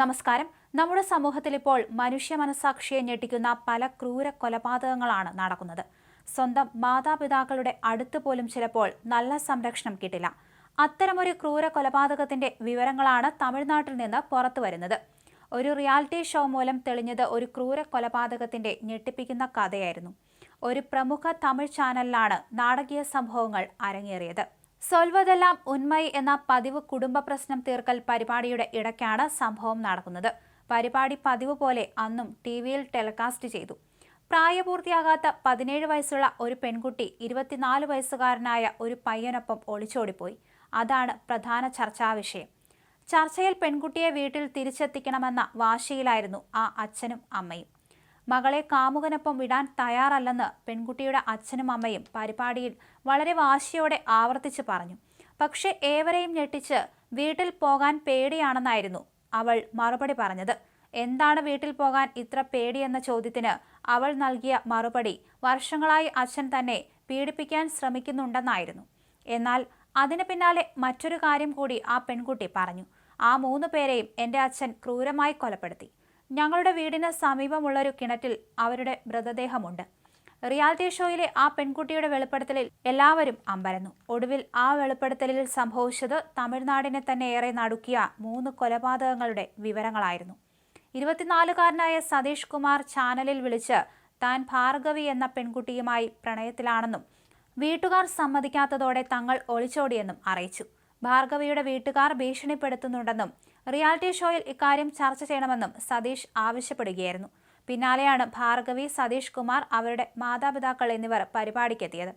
നമസ്കാരം. നമ്മുടെ സമൂഹത്തിൽ ഇപ്പോൾ മനുഷ്യ മനസാക്ഷിയെ ഞെട്ടിക്കുന്ന പല ക്രൂര കൊലപാതകങ്ങളാണ് നടക്കുന്നത്. സ്വന്തം മാതാപിതാക്കളുടെ അടുത്ത് പോലും ചിലപ്പോൾ നല്ല സംരക്ഷണം കിട്ടില്ല. അത്തരമൊരു ക്രൂര കൊലപാതകത്തിന്റെ വിവരങ്ങളാണ് തമിഴ്നാട്ടിൽ നിന്ന് പുറത്തു വരുന്നത്. ഒരു റിയാലിറ്റി ഷോ മൂലം തെളിഞ്ഞത് ഒരു ക്രൂര കൊലപാതകത്തിന്റെ ഞെട്ടിപ്പിക്കുന്ന കഥയായിരുന്നു. ഒരു പ്രമുഖ തമിഴ് ചാനലിലാണ് നാടകീയ സംഭവങ്ങൾ അരങ്ങേറിയത്. സൊൽവതെല്ലാം ഉന്മൈ എന്ന പതിവ് കുടുംബ പ്രശ്നം തീർക്കൽ പരിപാടിയുടെ ഇടയ്ക്കാണ് സംഭവം നടക്കുന്നത്. പരിപാടി പതിവ് പോലെ അന്നും ടി വിയിൽ ടെലികാസ്റ്റ് ചെയ്തു. പ്രായപൂർത്തിയാകാത്ത പതിനേഴ് വയസ്സുള്ള ഒരു പെൺകുട്ടി ഇരുപത്തിനാല് വയസ്സുകാരനായ ഒരു പയ്യനൊപ്പം ഒളിച്ചോടിപ്പോയി. അതാണ് പ്രധാന ചർച്ചാ വിഷയം. ചർച്ചയിൽ പെൺകുട്ടിയെ വീട്ടിൽ തിരിച്ചെത്തിക്കണമെന്ന വാശിയിലായിരുന്നു ആ അച്ഛനും അമ്മയും. മകളെ കാമുകനൊപ്പം വിടാൻ തയ്യാറല്ലെന്ന് പെൺകുട്ടിയുടെ അച്ഛനും അമ്മയും പരിപാടിയിൽ വളരെ വാശിയോടെ ആവർത്തിച്ച് പറഞ്ഞു. പക്ഷേ ഏവരെയും ഞെട്ടിച്ച് വീട്ടിൽ പോകാൻ പേടിയാണെന്നായിരുന്നു അവൾ മറുപടി പറഞ്ഞത്. എന്താണ് വീട്ടിൽ പോകാൻ ഇത്ര പേടിയെന്ന ചോദ്യത്തിന് അവൾ നൽകിയ മറുപടി വർഷങ്ങളായി അച്ഛൻ തന്നെ പീഡിപ്പിക്കാൻ ശ്രമിക്കുന്നുണ്ടെന്നായിരുന്നു. എന്നാൽ അതിന് പിന്നാലെ മറ്റൊരു കാര്യം കൂടി ആ പെൺകുട്ടി പറഞ്ഞു. ആ മൂന്ന് പേരെയും എന്റെ അച്ഛൻ ക്രൂരമായി കൊലപ്പെടുത്തി. ഞങ്ങളുടെ വീടിന് സമീപമുള്ള ഒരു കിണറ്റിൽ അവരുടെ മൃതദേഹമുണ്ട്. റിയാലിറ്റി ഷോയിലെ ആ പെൺകുട്ടിയുടെ വെളിപ്പെടുത്തലിൽ എല്ലാവരും അമ്പരന്നു. ഒടുവിൽ ആ വെളിപ്പെടുത്തലിൽ സംഭവിച്ചത് തമിഴ്നാടിനെ തന്നെ ഏറെ നടുക്കിയ മൂന്ന് കൊലപാതകങ്ങളുടെ വിവരങ്ങളായിരുന്നു. ഇരുപത്തിനാലുകാരനായ സതീഷ് കുമാർ ചാനലിൽ വിളിച്ച് താൻ ഭാർഗവി എന്ന പെൺകുട്ടിയുമായി പ്രണയത്തിലാണെന്നും വീട്ടുകാർ സമ്മതിക്കാത്തതോടെ തങ്ങൾ ഒളിച്ചോടിയെന്നും അറിയിച്ചു. ഭാർഗവിയുടെ വീട്ടുകാർ ഭീഷണിപ്പെടുത്തുന്നുണ്ടെന്നും റിയാലിറ്റി ഷോയിൽ ഇക്കാര്യം ചർച്ച ചെയ്യണമെന്നും സതീഷ് ആവശ്യപ്പെടുകയായിരുന്നു. പിന്നാലെയാണ് ഭാർഗവി സതീഷ് കുമാർ അവരുടെ മാതാപിതാക്കൾ എന്നിവർ പരിപാടിക്കെത്തിയത്.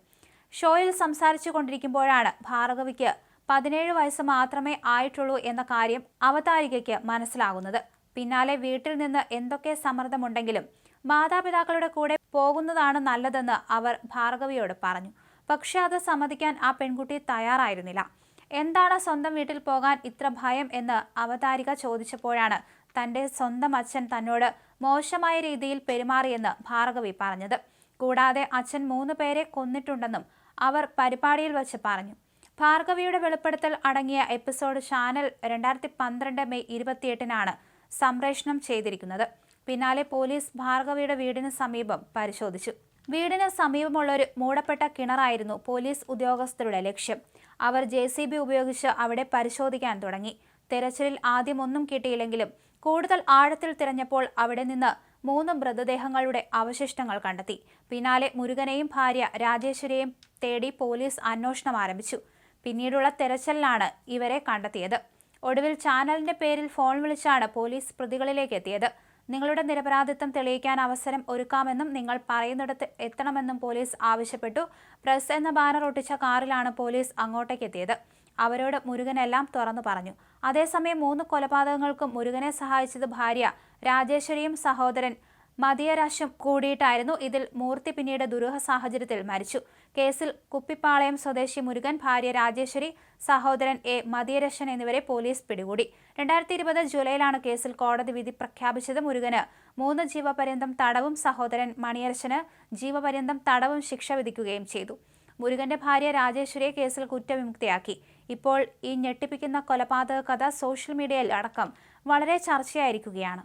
ഷോയിൽ സംസാരിച്ചു കൊണ്ടിരിക്കുമ്പോഴാണ് ഭാർഗവിക്ക് പതിനേഴ് വയസ്സ് മാത്രമേ ആയിട്ടുള്ളൂ എന്ന കാര്യം അവതാരികയ്ക്ക് മനസ്സിലാകുന്നത്. പിന്നാലെ വീട്ടിൽ നിന്ന് എന്തൊക്കെ സമ്മർദ്ദമുണ്ടെങ്കിലും മാതാപിതാക്കളുടെ കൂടെ പോകുന്നതാണ് നല്ലതെന്ന് അവർ ഭാർഗവിയോട് പറഞ്ഞു. പക്ഷെ അത് സമ്മതിക്കാൻ ആ പെൺകുട്ടി തയ്യാറായിരുന്നില്ല. എന്താണ് സ്വന്തം വീട്ടിൽ പോകാൻ ഇത്ര ഭയം എന്ന് അവതാരിക ചോദിച്ചപ്പോഴാണ് തന്റെ സ്വന്തം അച്ഛൻ തന്നോട് മോശമായ രീതിയിൽ പെരുമാറിയെന്ന് ഭാർഗവി പറഞ്ഞത്. കൂടാതെ അച്ഛൻ മൂന്ന് പേരെ കൊന്നിട്ടുണ്ടെന്നും അവർ പരിപാടിയിൽ വച്ച് പറഞ്ഞു. ഭാർഗവിയുടെ വെളിപ്പെടുത്തൽ അടങ്ങിയ എപ്പിസോഡ് ചാനൽ രണ്ടായിരത്തി പന്ത്രണ്ട് മെയ് ഇരുപത്തിയെട്ടിനാണ് സംപ്രേഷണം ചെയ്തിരിക്കുന്നത്. പിന്നാലെ പോലീസ് ഭാർഗവിയുടെ വീടിന് സമീപം പരിശോധിച്ചു. വീടിന് സമീപമുള്ള ഒരു മൂടപ്പെട്ട കിണറായിരുന്നു പോലീസ് ഉദ്യോഗസ്ഥരുടെ ലക്ഷ്യം. അവർ ജെ സി ബി ഉപയോഗിച്ച് അവിടെ പരിശോധിക്കാൻ തുടങ്ങി. തെരച്ചിലിൽ ആദ്യം ഒന്നും കിട്ടിയില്ലെങ്കിലും കൂടുതൽ ആഴത്തിൽ തിരഞ്ഞപ്പോൾ അവിടെ നിന്ന് മൂന്ന് മൃതദേഹങ്ങളുടെ അവശിഷ്ടങ്ങൾ കണ്ടെത്തി. പിന്നാലെ മുരുകനെയും ഭാര്യ രാജേശ്വരിയെയും തേടി പോലീസ് അന്വേഷണം ആരംഭിച്ചു. പിന്നീടുള്ള തെരച്ചിലിലാണ് ഇവരെ കണ്ടെത്തിയത്. ഒടുവിൽ ചാനലിന്റെ പേരിൽ ഫോൺ വിളിച്ചാണ് പോലീസ് പ്രതികളിലേക്ക് എത്തിയത്. നിങ്ങളുടെ നിരപരാധിത്വം തെളിയിക്കാൻ അവസരം ഒരുക്കാമെന്നും നിങ്ങൾ പറയുന്നിടത്ത് എത്തണമെന്നും പോലീസ് ആവശ്യപ്പെട്ടു. പ്രസ് എന്ന ബാനർ ഒട്ടിച്ച കാറിലാണ് പോലീസ് അങ്ങോട്ടേക്ക് എത്തിയത് അവരോട് മുരുകനെല്ലാം തുറന്നു പറഞ്ഞു. അതേസമയം മൂന്ന് കൊലപാതകങ്ങൾക്കും മുരുകനെ സഹായിച്ചത് ഭാര്യ രാജേശ്വരിയും സഹോദരൻ മതിയരാശും കൂടിയിട്ടായിരുന്നു ഇതിൽ മൂർത്തി പിന്നീട് ദുരൂഹ സാഹചര്യത്തിൽ മരിച്ചു. കേസിൽ കുപ്പിപ്പാളയം സ്വദേശി മുരുകൻ ഭാര്യ രാജേശ്വരി സഹോദരൻ എ മതിയരശൻ എന്നിവരെ പോലീസ് പിടികൂടി. രണ്ടായിരത്തി ഇരുപത് ജൂലൈയിലാണ് കേസിൽ കോടതി വിധി പ്രഖ്യാപിച്ചത് മുരുകന്. മൂന്ന് ജീവപര്യന്തം തടവും സഹോദരൻ മണിയരശന് ജീവപര്യന്തം തടവും ശിക്ഷ വിധിക്കുകയും ചെയ്തു. മുരുകന്റെ ഭാര്യ രാജേശ്വരിയെ കേസിൽ കുറ്റവിമുക്തിയാക്കി. ഇപ്പോൾ ഈ ഞെട്ടിപ്പിക്കുന്ന കൊലപാതക കഥ സോഷ്യൽ മീഡിയയിൽ അടക്കം വളരെ ചർച്ചയായിരിക്കുകയാണ്.